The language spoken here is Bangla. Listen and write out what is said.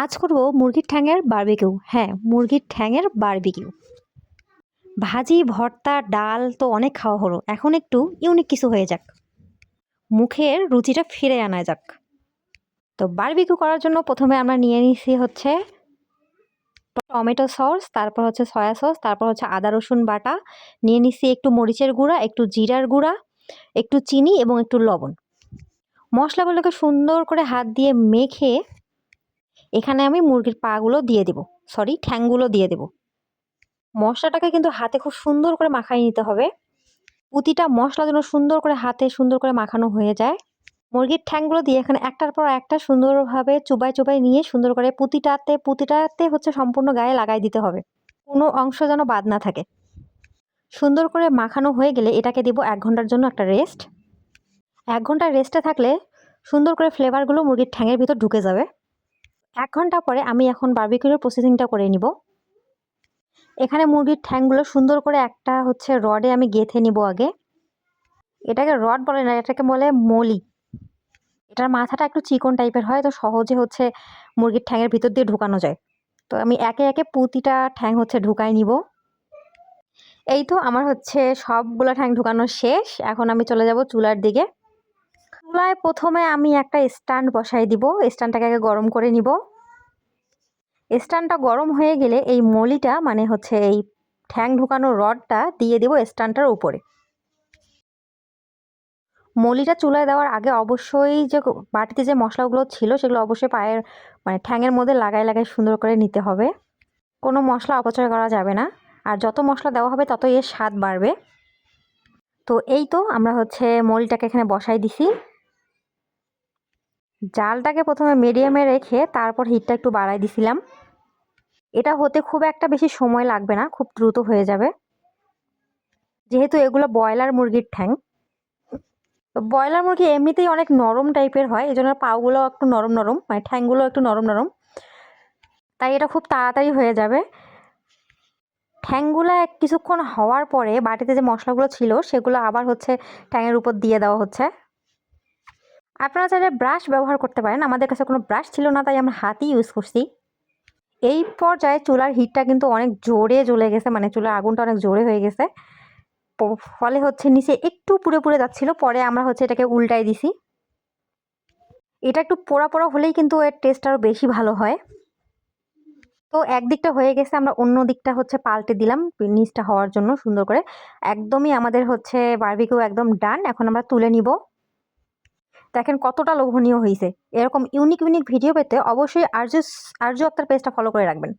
আজ করব মুরগির ঠ্যাঙের বারবিকিউ হ্যাঁ মুরগির ঠ্যাঙের বারবিকিউ ভাজি, ভর্তা, ডাল তো অনেক খাওয়া হলো। এখন একটু ইউনিক কিছু হয়ে যাক। মুখের রুচিটা ফিরে আনা যাক। তো বারবিকিউ করার জন্য প্রথমে আমরা নিয়ে নিছি হচ্ছে টমেটো সস, তারপর হচ্ছে সয়া সস তারপর হচ্ছে আদা, রসুন বাটা। নিয়ে নিছি একটু মরিচের গুঁড়া, একটু জিরার গুঁড়া, একটু চিনি এবং একটু লবণ। মশলাগুলোকে সুন্দর করে হাত দিয়ে মেখে এখানে আমি মুরগির পাগুলো দিয়ে দেব। সরি ঠ্যাংগুলো দিয়ে দেব। মশলাটাকে কিন্তু হাতে খুব সুন্দর করে মাখাই নিতে হবে। প্রতিটা মশলা যেন সুন্দর করে হাতে সুন্দর করে মাখানো হয়ে যায়। মুরগির ঠ্যাংগুলো দিয়ে এখানে একটার পর একটা সুন্দরভাবে চুবাই চুবাই নিয়ে সুন্দর করে প্রতিটাতে প্রতিটাতে হচ্ছে সম্পূর্ণ গায়ে লাগাই দিতে হবে। কোনো অংশ যেন বাদ না থাকে। সুন্দর করে মাখানো হয়ে গেলে এটাকে দেবো এক ঘণ্টার জন্য একটা রেস্ট এক ঘণ্টা রেস্টে থাকলে সুন্দর করে ফ্লেভারগুলো মুরগির ঠ্যাঙের ভিতর ঢুকে যাবে। এক ঘণ্টা পরে আমি এখন বার্বিকিউর প্রসেসিংটা করে নিব। এখানে মুরগির ঠ্যাংগুলো সুন্দর করে একটা হচ্ছে রডে আমি গেথে নিব আগে। এটাকে রড বলে না, এটাকে বলে মলি। এটার মাথাটা একটু চিকন টাইপের হয়, তো সহজে হচ্ছে মুরগির ঠ্যাঙের ভিতর দিয়ে ঢুকানো যায়। তো আমি একে একে প্রতিটা ঠ্যাং হচ্ছে ঢুকাই নিব। এই তো আমার হচ্ছে সবগুলো ঠ্যাং ঢুকানো শেষ। এখন আমি চলে যাব চুলার দিকে। চুলায় প্রথমে আমি একটা স্ট্যান্ড বসাই দিব। স্ট্যান্ডটাকে আগে গরম করে নিব। স্ট্যান্ডটা গরম হয়ে গেলে এই মলিটা মানে হচ্ছে এই ঠ্যাং ঢুকানো রডটা দিয়ে দেব স্ট্যান্ডটার উপরে। মলিটা চুলায় দেওয়ার আগে অবশ্যই যে বাটিতে যে মশলাগুলো ছিল সেগুলো অবশ্যই পায়ের মানে ঠ্যাঙের মধ্যে লাগাই লাগাই সুন্দর করে নিতে হবে। কোনো মশলা অপচয় করা যাবে না। আর যত মশলা দেওয়া হবে ততই এর স্বাদ বাড়বে। তো এই তো আমরা হচ্ছে মলিটাকে এখানে বসাই দিছি। জালটাকে প্রথমে মিডিয়ামে রেখে তারপর হিটটা একটু বাড়াই দিছিলাম। এটা হতে খুব একটা বেশি সময় লাগবে না, খুব দ্রুত হয়ে যাবে। যেহেতু এগুলো ব্রয়লার মুরগির ঠ্যাং। ব্রয়লার মুরগি এমনিতেই অনেক নরম টাইপের হয়, এই জন্য পাগুলো একটু নরম নরম মানে ঠ্যাংগুলো একটু নরম নরম। তাই এটা খুব তাড়াতাড়ি হয়ে যাবে। ঠ্যাংগুলো এক কিছুক্ষণ হওয়ার পরে বাটিতে যে মশলাগুলো ছিল, সেগুলো আবার হচ্ছে ঠ্যাংয়ের উপর দিয়ে দেওয়া হচ্ছে। আপনারা চাইলে ব্রাশ ব্যবহার করতে পারেন, আমাদের কাছে কোনো ব্রাশ ছিল না, তাই আমরা হাতই ইউজ করছি। এই পর্যায়ে চুলার হিটটা কিন্তু অনেক জোরে জ্বলে গেছে মানে চুলার আগুনটা অনেক জোরে হয়ে গেছে। ফলে হচ্ছে নিচে একটু পুড়ে পুড়ে যাচ্ছিল, পরে আমরা হচ্ছে এটাকে উল্টাই দিছি। এটা একটু পোড়া পোড়া হলেই কিন্তু এর টেস্ট আরও বেশি ভালো হয়। তো একদিকটা হয়ে গেছে, আমরা অন্য দিকটা হচ্ছে পাল্টে দিলাম, নিচটা হওয়ার জন্য সুন্দর করে। একদমই আমাদের হচ্ছে বার্বিকিউ একদম ডান এখন আমরা তুলে নিব। দেখেন কতটা লোভনীয় হয়েছে এরকম ইউনিক ইউনিক ভিডিও পেতে অবশ্যই আর্য আর্য আক্তার পেজটা ফলো করে রাখবেন।